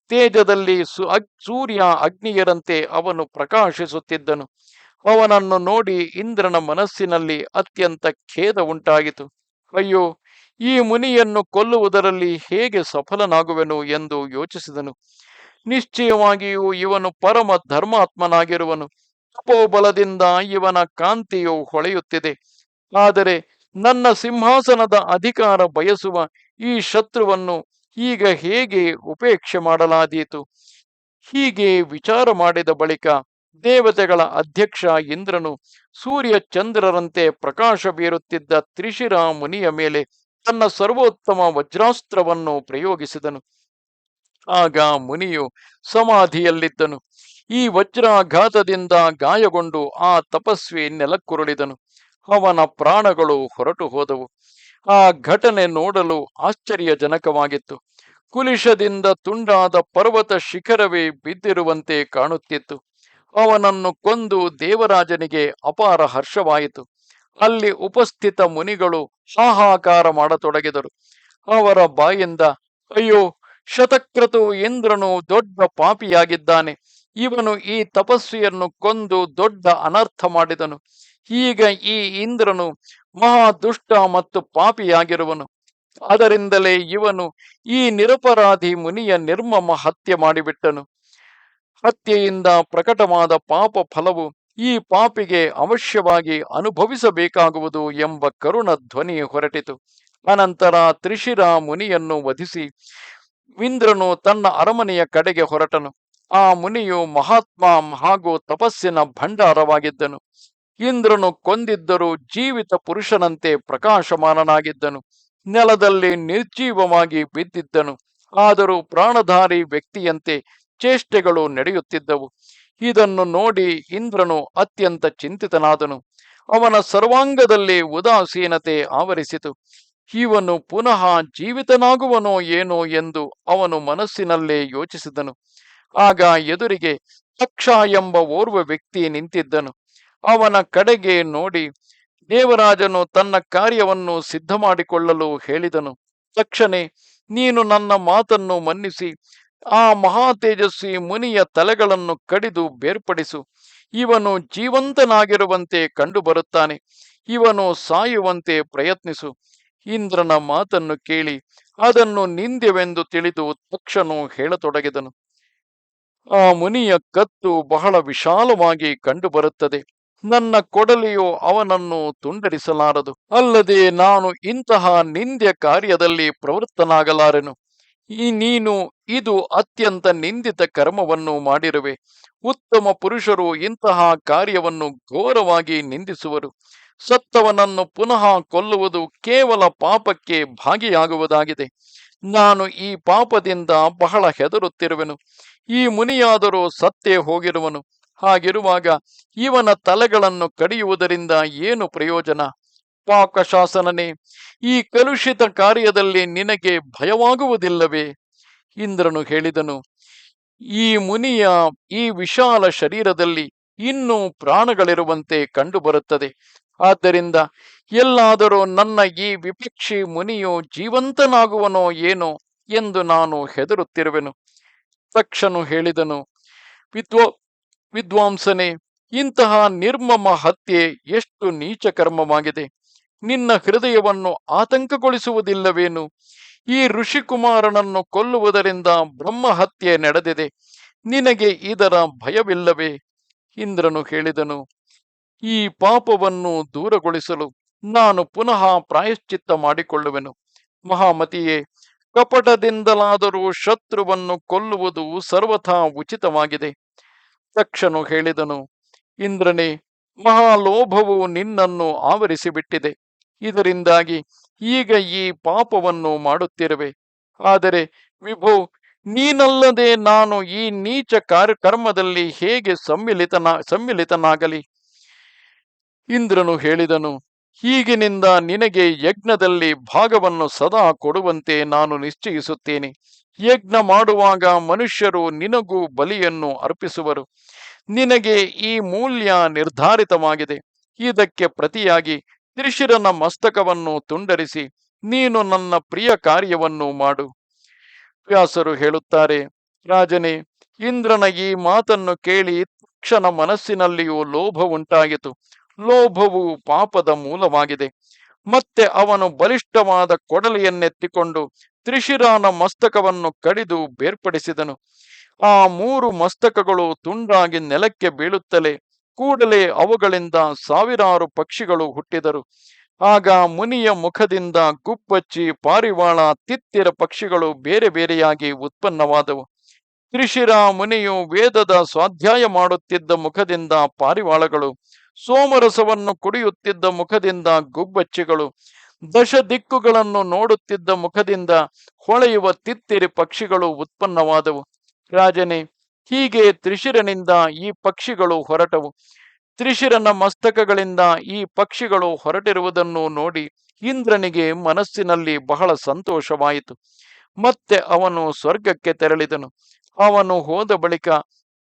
ತೇಜದಲ್ಲಿ ಸು ಅಗ್- ಸೂರ್ಯ ಅಗ್ನಿಯರಂತೆ ಅವನು ಪ್ರಕಾಶಿಸುತ್ತಿದ್ದನು. ಅವನನ್ನು ನೋಡಿ ಇಂದ್ರನ ಮನಸ್ಸಿನಲ್ಲಿ ಅತ್ಯಂತ ಖೇದ ಉಂಟಾಗಿತು ಅಯ್ಯೋ, ಈ ಮುನಿಯನ್ನು ಕೊಲ್ಲುವುದರಲ್ಲಿ ಹೇಗೆ ಸಫಲನಾಗುವೆನು ಎಂದು ಯೋಚಿಸಿದನು. ನಿಶ್ಚಯವಾಗಿಯೂ ಇವನು ಪರಮ ಧರ್ಮಾತ್ಮನಾಗಿರುವನು. ತಪೋಬಲದಿಂದ ಇವನ ಕಾಂತಿಯು ಹೊಳೆಯುತ್ತಿದೆ. ಆದರೆ ನನ್ನ ಸಿಂಹಾಸನದ ಅಧಿಕಾರ ಬಯಸುವ ಈ ಶತ್ರುವನ್ನು ಈಗ ಹೇಗೆ ಉಪೇಕ್ಷೆ ಮಾಡಲಾದೀತು? ಹೀಗೆ ವಿಚಾರ ಮಾಡಿದ ಬಳಿಕ ದೇವತೆಗಳ ಅಧ್ಯಕ್ಷ ಇಂದ್ರನು ಸೂರ್ಯ ಚಂದ್ರರಂತೆ ಪ್ರಕಾಶ ಬೀರುತ್ತಿದ್ದ ತ್ರಿಶಿರ ಮುನಿಯ ಮೇಲೆ ತನ್ನ ಸರ್ವೋತ್ತಮ ವಜ್ರಾಸ್ತ್ರವನ್ನು ಪ್ರಯೋಗಿಸಿದನು. ಆಗ ಮುನಿಯು ಸಮಾಧಿಯಲ್ಲಿದ್ದನು. ಈ ವಜ್ರಾಘಾತದಿಂದ ಗಾಯಗೊಂಡು ಆ ತಪಸ್ವಿ ನೆಲಕ್ಕುರುಳಿದನು. ಅವನ ಪ್ರಾಣಗಳು ಹೊರಟು ಹೋದವು. ಆ ಘಟನೆ ನೋಡಲು ಆಶ್ಚರ್ಯಜನಕವಾಗಿತ್ತು. ಕುಲಿಶದಿಂದ ತುಂಡಾದ ಪರ್ವತ ಶಿಖರವೇ ಬಿದ್ದಿರುವಂತೆ ಕಾಣುತ್ತಿತ್ತು. ಅವನನ್ನು ಕೊಂದು ದೇವರಾಜನಿಗೆ ಅಪಾರ ಹರ್ಷವಾಯಿತು. ಅಲ್ಲಿ ಉಪಸ್ಥಿತ ಮುನಿಗಳು ಹಾಹಾಕಾರ ಮಾಡತೊಡಗಿದರು. ಅವರ ಬಾಯಿಂದ, ಅಯ್ಯೋ, ಶತಕ್ರತು ಇಂದ್ರನು ದೊಡ್ಡ ಪಾಪಿಯಾಗಿದ್ದಾನೆ. ಇವನು ಈ ತಪಸ್ವಿಯನ್ನು ಕೊಂದು ದೊಡ್ಡ ಅನರ್ಥ ಮಾಡಿದನು. ಈಗ ಈ ಇಂದ್ರನು ಮಹಾ ದುಷ್ಟ ಮತ್ತು ಪಾಪಿಯಾಗಿರುವನು. ಅದರಿಂದಲೇ ಇವನು ಈ ನಿರಪರಾಧಿ ಮುನಿಯ ನಿರ್ಮಮ ಹತ್ಯೆ ಮಾಡಿಬಿಟ್ಟನು. ಹತ್ಯೆಯಿಂದ ಪ್ರಕಟವಾದ ಪಾಪ ಫಲವು ಈ ಪಾಪಿಗೆ ಅವಶ್ಯವಾಗಿ ಅನುಭವಿಸಬೇಕಾಗುವುದು ಎಂಬ ಕರುಣ ಧ್ವನಿ ಹೊರಟಿತು. ಅನಂತರ ತ್ರಿಶಿರ ಮುನಿಯನ್ನು ವಧಿಸಿ ಇಂದ್ರನು ತನ್ನ ಅರಮನೆಯ ಕಡೆಗೆ ಹೊರಟನು. ಆ ಮುನಿಯು ಮಹಾತ್ಮ ಹಾಗೂ ತಪಸ್ಸಿನ ಭಂಡಾರವಾಗಿದ್ದನು. ಇಂದ್ರನು ಕೊಂದಿದ್ದರೂ ಜೀವಿತ ಪುರುಷನಂತೆ ಪ್ರಕಾಶಮಾನನಾಗಿದ್ದನು. ನೆಲದಲ್ಲಿ ನಿರ್ಜೀವವಾಗಿ ಬಿದ್ದಿದ್ದನು. ಆದರೂ ಪ್ರಾಣಧಾರಿ ವ್ಯಕ್ತಿಯಂತೆ ಚೇಷ್ಟೆಗಳು ನಡೆಯುತ್ತಿದ್ದವು. ಇದನ್ನು ನೋಡಿ ಇಂದ್ರನು ಅತ್ಯಂತ ಚಿಂತಿತನಾದನು. ಅವನ ಸರ್ವಾಂಗದಲ್ಲಿ ಉದಾಸೀನತೆ ಆವರಿಸಿತು. ಇವನು ಪುನಃ ಜೀವಿತನಾಗುವನೋ ಏನೋ ಎಂದು ಅವನು ಮನಸ್ಸಿನಲ್ಲೇ ಯೋಚಿಸಿದನು. ಆಗ ಎದುರಿಗೆ ತಕ್ಷ ಎಂಬ ಓರ್ವ ವ್ಯಕ್ತಿ ನಿಂತಿದ್ದನು. ಅವನ ಕಡೆಗೆ ನೋಡಿ ದೇವರಾಜನು ತನ್ನ ಕಾರ್ಯವನ್ನು ಸಿದ್ಧ ಮಾಡಿಕೊಳ್ಳಲು ಹೇಳಿದನು. ತಕ್ಷಣೆ ನೀನು ನನ್ನ ಮಾತನ್ನು ಮನ್ನಿಸಿ, ಆ ಮಹಾ ತೇಜಸ್ವಿ ಮುನಿಯ ತಲೆಗಳನ್ನು ಕಡಿದು ಬೇರ್ಪಡಿಸು. ಇವನು ಜೀವಂತನಾಗಿರುವಂತೆ ಕಂಡುಬರುತ್ತಾನೆ. ಇವನು ಸಾಯುವಂತೆ ಪ್ರಯತ್ನಿಸು. ಇಂದ್ರನ ಮಾತನ್ನು ಕೇಳಿ ಅದನ್ನು ನಿಂದ್ಯವೆಂದು ತಿಳಿದು ತಕ್ಷಣ ಹೇಳತೊಡಗಿದನು. ಆ ಮುನಿಯ ಕತ್ತು ಬಹಳ ವಿಶಾಲವಾಗಿ ಕಂಡುಬರುತ್ತದೆ. ನನ್ನ ಕೊಡಲಿಯು ಅವನನ್ನು ತುಂಡರಿಸಲಾರದು. ಅಲ್ಲದೆ ನಾನು ಇಂತಹ ನಿಂದ್ಯ ಕಾರ್ಯದಲ್ಲಿ ಪ್ರವೃತ್ತನಾಗಲಾರೆನು. ಈ ನೀನು ಇದು ಅತ್ಯಂತ ನಿಂದಿತ ಕರ್ಮವನ್ನು ಮಾಡಿರುವೆ. ಉತ್ತಮ ಪುರುಷರು ಇಂತಹ ಕಾರ್ಯವನ್ನು ಘೋರವಾಗಿ ನಿಂದಿಸುವರು. ಸತ್ತವನನ್ನು ಪುನಃ ಕೊಲ್ಲುವುದು ಕೇವಲ ಪಾಪಕ್ಕೆ ಭಾಗಿಯಾಗುವುದಾಗಿದೆ. ನಾನು ಈ ಪಾಪದಿಂದ ಬಹಳ ಹೆದರುತ್ತಿರುವೆನು. ಈ ಮುನಿಯಾದರೂ ಸತ್ತೇ ಹೋಗಿರುವನು. ಹಾಗಿರುವಾಗ ಇವನ ತಲೆಗಳನ್ನು ಕಡಿಯುವುದರಿಂದ ಏನು ಪ್ರಯೋಜನ? ಪಾಕಶಾಸನನೇ ಈ ಕಲುಷಿತ ಕಾರ್ಯದಲ್ಲಿ ನಿನಗೆ ಭಯವಾಗುವುದಿಲ್ಲವೇ? ಇಂದ್ರನು ಹೇಳಿದನು, ಈ ಮುನಿಯ ಈ ವಿಶಾಲ ಶರೀರದಲ್ಲಿ ಇನ್ನೂ ಪ್ರಾಣಗಳಿರುವಂತೆ ಕಂಡುಬರುತ್ತದೆ. ಆದ್ದರಿಂದ ಎಲ್ಲಾದರೂ ನನ್ನ ಈ ವಿಪಕ್ಷಿ ಮುನಿಯು ಜೀವಂತನಾಗುವನೋ ಏನೋ ಎಂದು ನಾನು ಹೆದರುತ್ತಿರುವೆನು. ತಕ್ಷನು ಹೇಳಿದನು, ವಿದ್ವಾ ವಿದ್ವಾಂಸನೇ, ಇಂತಹ ನಿರ್ಮಮ ಹತ್ಯೆ ಎಷ್ಟು ನೀಚ ಕರ್ಮವಾಗಿದೆ. ನಿನ್ನ ಹೃದಯವನ್ನು ಆತಂಕಗೊಳಿಸುವುದಿಲ್ಲವೇನು? ಈ ಋಷಿಕುಮಾರನನ್ನು ಕೊಲ್ಲುವುದರಿಂದ ಬ್ರಹ್ಮ ಹತ್ಯೆ ನಡೆದಿದೆ. ನಿನಗೆ ಇದರ ಭಯವಿಲ್ಲವೇ? ಇಂದ್ರನು ಹೇಳಿದನು, ಈ ಪಾಪವನ್ನು ದೂರಗೊಳಿಸಲು ನಾನು ಪುನಃ ಪ್ರಾಯಶ್ಚಿತ್ತ ಮಾಡಿಕೊಳ್ಳುವೆನು. ಮಹಾಮತಿಯೇ, ಕಪಟದಿಂದಲಾದರೂ ಶತ್ರುವನ್ನು ಕೊಲ್ಲುವುದು ಸರ್ವಥಾ ಉಚಿತವಾಗಿದೆ. ತಕ್ಷನು ಹೇಳಿದನು, ಇಂದ್ರನೇ, ಮಹಾಲೋಭವು ನಿನ್ನನ್ನು ಆವರಿಸಿಬಿಟ್ಟಿದೆ. ಇದರಿಂದಾಗಿ ಈಗ ಈ ಪಾಪವನ್ನು ಮಾಡುತ್ತಿರುವೆ. ಆದರೆ ವಿಭೋ, ನೀನಲ್ಲದೆ ನಾನು ಈ ನೀಚ ಕರ್ಮದಲ್ಲಿ ಹೇಗೆ ಸಮ್ಮಿಲಿತನ, ಸಮ್ಮಿಲಿತನಾಗಲಿ? ಇಂದ್ರನು ಹೇಳಿದನು ಈಗಿನಿಂದ ನಿನಗೆ ಯಜ್ಞದಲ್ಲಿ ಭಾಗವನ್ನು ಸದಾ ಕೊಡುವಂತೆ ನಾನು ನಿಶ್ಚಯಿಸುತ್ತೇನೆ. ಯಜ್ಞ ಮಾಡುವಾಗ ಮನುಷ್ಯರು ನಿನಗೂ ಬಲಿಯನ್ನು ಅರ್ಪಿಸುವರು. ನಿನಗೆ ಈ ಮೂಲ್ಯ ನಿರ್ಧಾರಿತವಾಗಿದೆ. ಇದಕ್ಕೆ ಪ್ರತಿಯಾಗಿ ತ್ರಿಶಿರನ ಮಸ್ತಕವನ್ನು ತುಂಡರಿಸಿ ನೀನು ನನ್ನ ಪ್ರಿಯ ಕಾರ್ಯವನ್ನು ಮಾಡು. ವ್ಯಾಸರು ಹೇಳುತ್ತಾರೆ, ರಾಜನೇ, ಇಂದ್ರನ ಈ ಮಾತನ್ನು ಕೇಳಿ ತಕ್ಷಣ ಮನಸ್ಸಿನಲ್ಲಿಯೂ ಲೋಭ ಉಂಟಾಯಿತು ಲೋಭವು ಪಾಪದ ಮೂಲವಾಗಿದೆ. ಮತ್ತೆ ಅವನು ಬಲಿಷ್ಠವಾದ ಕೊಡಲಿಯನ್ನೆತ್ತಿಕೊಂಡು ತ್ರಿಶಿರಾನ ಮಸ್ತಕವನ್ನು ಕಡಿದು ಬೇರ್ಪಡಿಸಿದನು. ಆ ಮೂರು ಮಸ್ತಕಗಳು ತುಂಡಾಗಿ ನೆಲಕ್ಕೆ ಬೀಳುತ್ತಲೇ ಕೂಡಲೇ ಅವುಗಳಿಂದ ಸಾವಿರಾರು ಪಕ್ಷಿಗಳು ಹುಟ್ಟಿದರು. ಆಗ ಮುನಿಯ ಮುಖದಿಂದ ಗುಪ್ಪಚ್ಚಿ ಪಾರಿವಾಳ ತಿತ್ತಿರ ಪಕ್ಷಿಗಳು ಬೇರೆ ಬೇರೆಯಾಗಿ ಉತ್ಪನ್ನವಾದವು. ತ್ರಿಶಿರ ಮುನಿಯು ವೇದದ ಸ್ವಾಧ್ಯಾಯ ಮಾಡುತ್ತಿದ್ದ ಮುಖದಿಂದ ಪಾರಿವಾಳಗಳು ಸೋಮರಸವನ್ನು ಕುಡಿಯುತ್ತಿದ್ದ ಮುಖದಿಂದ ಗುಬ್ಬಚ್ಚಿಗಳು ದಶ ದಿಕ್ಕುಗಳನ್ನು ನೋಡುತ್ತಿದ್ದ ಮುಖದಿಂದ ಹೊಳೆಯುವ ತಿತ್ತಿರಿ ಪಕ್ಷಿಗಳು ಉತ್ಪನ್ನವಾದವು. ರಾಜನೇ, ಹೀಗೆ ತ್ರಿಶಿರನಿಂದ ಈ ಪಕ್ಷಿಗಳು ಹೊರಟವು. ತ್ರಿಶಿರನ ಮಸ್ತಕಗಳಿಂದ ಈ ಪಕ್ಷಿಗಳು ಹೊರಟಿರುವುದನ್ನು ನೋಡಿ ಇಂದ್ರನಿಗೆ ಮನಸ್ಸಿನಲ್ಲಿ ಬಹಳ ಸಂತೋಷವಾಯಿತು. ಮತ್ತೆ ಅವನು ಸ್ವರ್ಗಕ್ಕೆ ತೆರಳಿದನು. ಅವನು ಹೋದ ಬಳಿಕ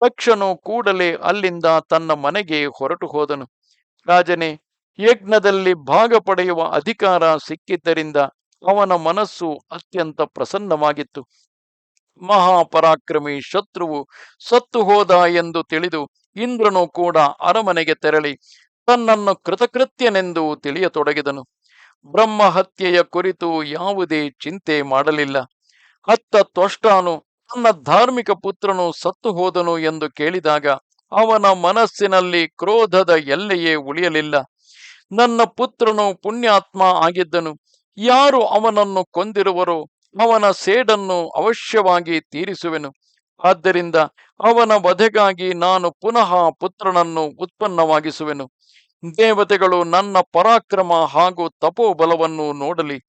ತಕ್ಷನು ಕೂಡಲೇ ಅಲ್ಲಿಂದ ತನ್ನ ಮನೆಗೆ ಹೊರಟು ಹೋದನು. ರಾಜನೇ, ಯಜ್ಞದಲ್ಲಿ ಭಾಗ ಪಡೆಯುವ ಅಧಿಕಾರ ಸಿಕ್ಕಿದ್ದರಿಂದ ಅವನ ಮನಸ್ಸು ಅತ್ಯಂತ ಪ್ರಸನ್ನವಾಗಿತ್ತು. ಮಹಾಪರಾಕ್ರಮಿ ಶತ್ರುವು ಸತ್ತು ಹೋದ ಎಂದು ತಿಳಿದು ಇಂದ್ರನು ಕೂಡ ಅರಮನೆಗೆ ತೆರಳಿ ತನ್ನನ್ನು ಕೃತಕೃತ್ಯನೆಂದು ತಿಳಿಯತೊಡಗಿದನು. ಬ್ರಹ್ಮ ಹತ್ಯೆಯ ಕುರಿತು ಯಾವುದೇ ಚಿಂತೆ ಮಾಡಲಿಲ್ಲ. ಹತ್ತ ತ್ವಷ್ಟಾನು ತನ್ನ ಧಾರ್ಮಿಕ ಪುತ್ರನು ಸತ್ತು ಹೋದನು ಎಂದು ಕೇಳಿದಾಗ ಅವನ ಮನಸ್ಸಿನಲ್ಲಿ ಕ್ರೋಧದ ಎಲ್ಲೆಯೇ ಉಳಿಯಲಿಲ್ಲ. ನನ್ನ ಪುತ್ರನು ಪುಣ್ಯಾತ್ಮ ಆಗಿದ್ದನು. ಯಾರು ಅವನನ್ನು ಕೊಂದಿರುವರೋ ಅವನ ಸೇಡನ್ನು ಅವಶ್ಯವಾಗಿ ತೀರಿಸುವೆನು. ಆದ್ದರಿಂದ ಅವನ ವಧೆಗಾಗಿ ನಾನು ಪುನಃ ಪುತ್ರನನ್ನು ಉತ್ಪನ್ನವಾಗಿಸುವೆನು. ದೇವತೆಗಳು ನನ್ನ ಪರಾಕ್ರಮ ಹಾಗೂ ತಪೋಬಲವನ್ನು ನೋಡಲಿ.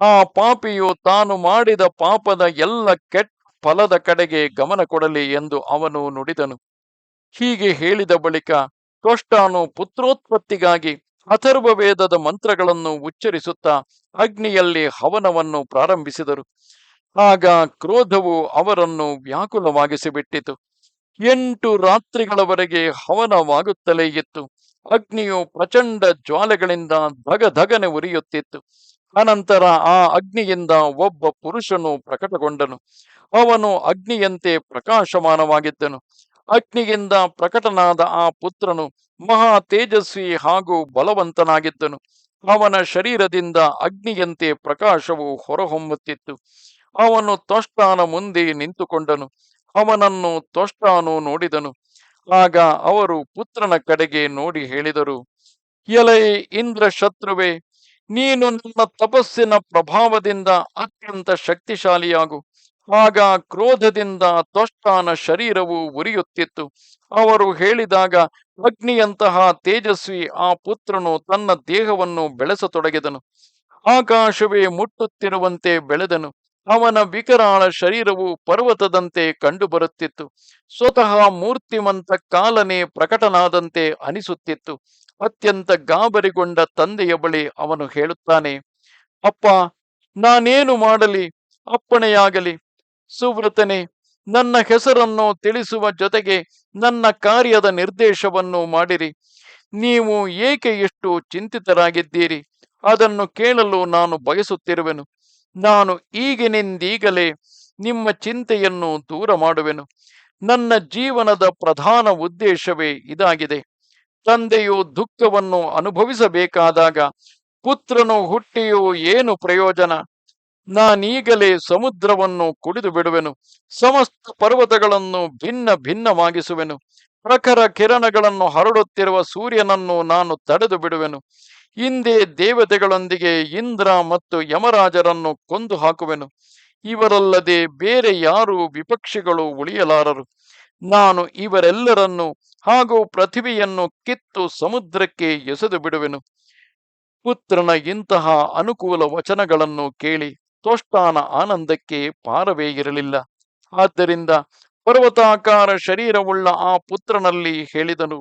ಆ ಪಾಪಿಯು ತಾನು ಮಾಡಿದ ಪಾಪದ ಎಲ್ಲ ಕೆಟ್ಟ ಫಲದ ಕಡೆಗೆ ಗಮನ ಕೊಡಲಿ ಎಂದು ಅವನು ನುಡಿದನು. ಹೀಗೆ ಹೇಳಿದ ಬಳಿಕ ತೋಷ್ಟಾನು ಪುತ್ರೋತ್ಪತ್ತಿಗಾಗಿ ಅಥರ್ವ ವೇದದ ಮಂತ್ರಗಳನ್ನು ಉಚ್ಚರಿಸುತ್ತಾ ಅಗ್ನಿಯಲ್ಲಿ ಹವನವನ್ನು ಪ್ರಾರಂಭಿಸಿದರು. ಆಗ ಕ್ರೋಧವು ಅವರನ್ನು ವ್ಯಾಕುಲವಾಗಿಸಿಬಿಟ್ಟಿತು. ಎಂಟು ರಾತ್ರಿಗಳವರೆಗೆ ಹವನವಾಗುತ್ತಲೇ ಇತ್ತು. ಅಗ್ನಿಯು ಪ್ರಚಂಡ ಜ್ವಾಲೆಗಳಿಂದ ಧಗಧಗನೆ ಉರಿಯುತ್ತಿತ್ತು. ಅನಂತರ ಆ ಅಗ್ನಿಯಿಂದ ಒಬ್ಬ ಪುರುಷನು ಪ್ರಕಟಗೊಂಡನು. ಅವನು ಅಗ್ನಿಯಂತೆ ಪ್ರಕಾಶಮಾನವಾಗಿದ್ದನು. ಅಗ್ನಿಯಿಂದ ಪ್ರಕಟನಾದ ಆ ಪುತ್ರನು ಮಹಾ ತೇಜಸ್ವಿ ಹಾಗೂ ಬಲವಂತನಾಗಿದ್ದನು. ಅವನ ಶರೀರದಿಂದ ಅಗ್ನಿಯಂತೆ ಪ್ರಕಾಶವು ಹೊರಹೊಮ್ಮುತ್ತಿತ್ತು. ಅವನು ತೊಷ್ಟಾನ ಮುಂದೆ ನಿಂತುಕೊಂಡನು. ಅವನನ್ನು ತೊಷ್ಟಾನು ನೋಡಿದನು. ಆಗ ಅವರು ಪುತ್ರನ ಕಡೆಗೆ ನೋಡಿ ಹೇಳಿದರು, ಎಲೈ ಇಂದ್ರ ಶತ್ರುವೆ ನೀನು ನನ್ನ ತಪಸ್ಸಿನ ಪ್ರಭಾವದಿಂದ ಅತ್ಯಂತ ಶಕ್ತಿಶಾಲಿಯಾಗು. ಆಗ ಕ್ರೋಧದಿಂದ ತ್ವಷ್ಟಾನ ಶರೀರವು ಉರಿಯುತ್ತಿತ್ತು. ಅವರು ಹೇಳಿದಾಗ, ಅಗ್ನಿಯಂತಹ ತೇಜಸ್ವಿ ಆ ಪುತ್ರನು ತನ್ನ ದೇಹವನ್ನು ಬೆಳೆಸತೊಡಗಿದನು. ಆಕಾಶವೇ ಮುಟ್ಟುತ್ತಿರುವಂತೆ ಬೆಳೆದನು. ಅವನ ವಿಕರಾಳ ಶರೀರವು ಪರ್ವತದಂತೆ ಕಂಡುಬರುತ್ತಿತ್ತು. ಸ್ವತಃ ಮೂರ್ತಿಮಂತ ಕಾಲನೆ ಪ್ರಕಟನಾದಂತೆ ಅನಿಸುತ್ತಿತ್ತು. ಅತ್ಯಂತ ಗಾಬರಿಗೊಂಡ ತಂದೆಯ ಬಳಿ ಅವನು ಹೇಳುತ್ತಾನೆ, ಅಪ್ಪ, ನಾನೇನು ಮಾಡಲಿ? ಅಪ್ಪಣೆಯಾಗಲಿ. ಸುವ್ರತನೆ ನನ್ನ ಹೆಸರನ್ನು ತಿಳಿಸುವ ಜೊತೆಗೆ ನನ್ನ ಕಾರ್ಯದ ನಿರ್ದೇಶವನ್ನು ಮಾಡಿರಿ. ನೀವು ಏಕೆ ಎಷ್ಟು ಚಿಂತಿತರಾಗಿದ್ದೀರಿ? ಅದನ್ನು ಕೇಳಲು ನಾನು ಬಯಸುತ್ತಿರುವೆನು. ನಾನು ಈಗಿನಿಂದೀಗಲೇ ನಿಮ್ಮ ಚಿಂತೆಯನ್ನು ದೂರ ಮಾಡುವೆನು. ನನ್ನ ಜೀವನದ ಪ್ರಧಾನ ಉದ್ದೇಶವೇ ಇದಾಗಿದೆ. ತಂದೆಯು ದುಃಖವನ್ನು ಅನುಭವಿಸಬೇಕಾದಾಗ ಪುತ್ರನು ಹುಟ್ಟಿಯು ಏನು ಪ್ರಯೋಜನ? ನಾನೀಗಲೇ ಸಮುದ್ರವನ್ನು ಕುಡಿದು ಬಿಡುವೆನು. ಸಮಸ್ತ ಪರ್ವತಗಳನ್ನು ಭಿನ್ನ ಭಿನ್ನವಾಗಿಸುವೆನು. ಪ್ರಖರ ಕಿರಣಗಳನ್ನು ಹರಡುತ್ತಿರುವ ಸೂರ್ಯನನ್ನು ನಾನು ತಡೆದು ಬಿಡುವೆನು. ಹಿಂದೆ ದೇವತೆಗಳೊಂದಿಗೆ ಇಂದ್ರ ಮತ್ತು ಯಮರಾಜರನ್ನು ಕೊಂದು ಹಾಕುವೆನು. ಇವರಲ್ಲದೆ ಬೇರೆ ಯಾರು ವಿಪಕ್ಷಿಗಳು ಉಳಿಯಲಾರರು. ನಾನು ಇವರೆಲ್ಲರನ್ನು ಹಾಗೂ ಪೃಥಿವಿಯನ್ನು ಕಿತ್ತು ಸಮುದ್ರಕ್ಕೆ ಎಸೆದು ಬಿಡುವೆನು. ಪುತ್ರನ ಇಂತಹ ಅನುಕೂಲ ವಚನಗಳನ್ನು ಕೇಳಿ ತೋಷ್ಟಾನ ಆನಂದಕ್ಕೆ ಪಾರವೇ ಇರಲಿಲ್ಲ. ಆದ್ದರಿಂದ ಪರ್ವತಾಕಾರ ಶರೀರವುಳ್ಳ ಆ ಪುತ್ರನಲ್ಲಿ ಹೇಳಿದನು,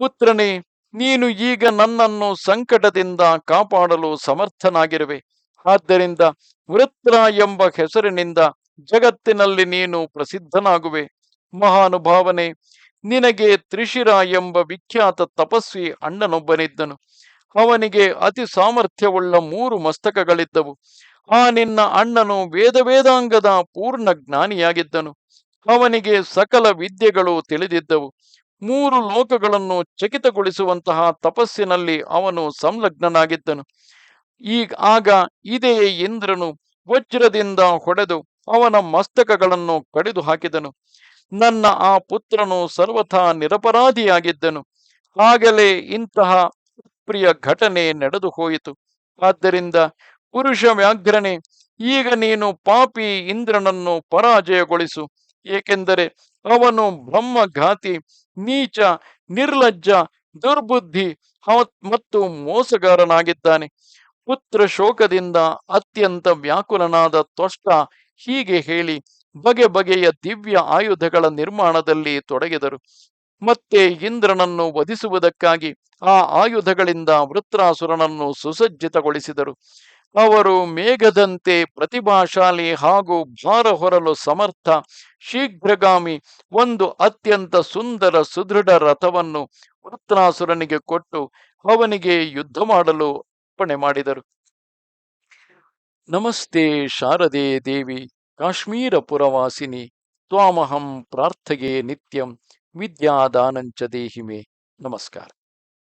ಪುತ್ರನೇ, ನೀನು ಈಗ ನನ್ನನ್ನು ಸಂಕಟದಿಂದ ಕಾಪಾಡಲು ಸಮರ್ಥನಾಗಿರುವೆ. ಆದ್ದರಿಂದ ವೃತ್ರ ಎಂಬ ಹೆಸರಿನಿಂದ ಜಗತ್ತಿನಲ್ಲಿ ನೀನು ಪ್ರಸಿದ್ಧನಾಗುವೆ. ಮಹಾನುಭಾವನೆ, ನಿನಗೆ ತ್ರಿಶಿರ ಎಂಬ ವಿಖ್ಯಾತ ತಪಸ್ವಿ ಅಣ್ಣನೊಬ್ಬನಿದ್ದನು. ಅವನಿಗೆ ಅತಿ ಸಾಮರ್ಥ್ಯವುಳ್ಳ ಮೂರು ಮಸ್ತಕಗಳಿದ್ದವು. ಆ ನಿನ್ನ ಅಣ್ಣನು ವೇದ ವೇದಾಂಗದ ಪೂರ್ಣ ಜ್ಞಾನಿಯಾಗಿದ್ದನು. ಅವನಿಗೆ ಸಕಲ ವಿದ್ಯೆಗಳು ತಿಳಿದಿದ್ದವು. ಮೂರು ಲೋಕಗಳನ್ನು ಚಕಿತಗೊಳಿಸುವಂತಹ ತಪಸ್ಸಿನಲ್ಲಿ ಅವನು ಸಂಲಗ್ನನಾಗಿದ್ದನು. ಈಗ ಆಗ ಇದೆಯೇ ಇಂದ್ರನು ವಜ್ರದಿಂದ ಹೊಡೆದು ಅವನ ಮಸ್ತಕಗಳನ್ನು ಕಡಿದು ಹಾಕಿದನು ನನ್ನ ಆ ಪುತ್ರನು ಸರ್ವಥಾ ನಿರಪರಾಧಿಯಾಗಿದ್ದನು. ಆಗಲೇ ಇಂತಹ ಪ್ರಿಯ ಘಟನೆ ನಡೆದು ಹೋಯಿತು ಆದ್ದರಿಂದ ಪುರುಷ ವ್ಯಾಘ್ರನೆ ಈಗ ನೀನು ಪಾಪಿ ಇಂದ್ರನನ್ನು ಪರಾಜಯಗೊಳಿಸು. ಏಕೆಂದರೆ ಅವನು ಬ್ರಹ್ಮಘಾತಿ, ನೀಚ, ನಿರ್ಲಜ್ಜ, ದುರ್ಬುದ್ಧಿ ಮತ್ತು ಮೋಸಗಾರನಾಗಿದ್ದಾನೆ. ಪುತ್ರ ಶೋಕದಿಂದ ಅತ್ಯಂತ ವ್ಯಾಕುಲನಾದ ತ್ವಷ್ಟ ಹೀಗೆ ಹೇಳಿ ಬಗೆ ಬಗೆಯ ದಿವ್ಯ ಆಯುಧಗಳ ನಿರ್ಮಾಣದಲ್ಲಿ ತೊಡಗಿದರು. ಮತ್ತೆ ಇಂದ್ರನನ್ನು ವಧಿಸುವುದಕ್ಕಾಗಿ ಆ ಆಯುಧಗಳಿಂದ ವೃತ್ರಾಸುರನನ್ನು ಸುಸಜ್ಜಿತಗೊಳಿಸಿದರು. ಅವರು ಮೇಘದಂತೆ ಪ್ರತಿಭಾಶಾಲಿ ಹಾಗೂ ಭಾರ ಹೊರಲು ಸಮರ್ಥ, ಶೀಘ್ರಗಾಮಿ ಒಂದು ಅತ್ಯಂತ ಸುಂದರ ಸುದೃಢ ರಥವನ್ನು ವೃತ್ರಾಸುರನಿಗೆ ಕೊಟ್ಟು ಅವನಿಗೆ ಯುದ್ಧ ಮಾಡಲು ಅರ್ಪಣೆ ಮಾಡಿದರು. ನಮಸ್ತೆ ಶಾರದೆ ದೇವಿ, ಕಾಶ್ಮೀರ ಪುರವಾಸಿನಿ, ತ್ವಾಮಹಂ ಪ್ರಾರ್ಥಗೆ ನಿತ್ಯಂ ವಿದ್ಯಾದಾನಂಚ ದೇಹಿಮೆ. ನಮಸ್ಕಾರ.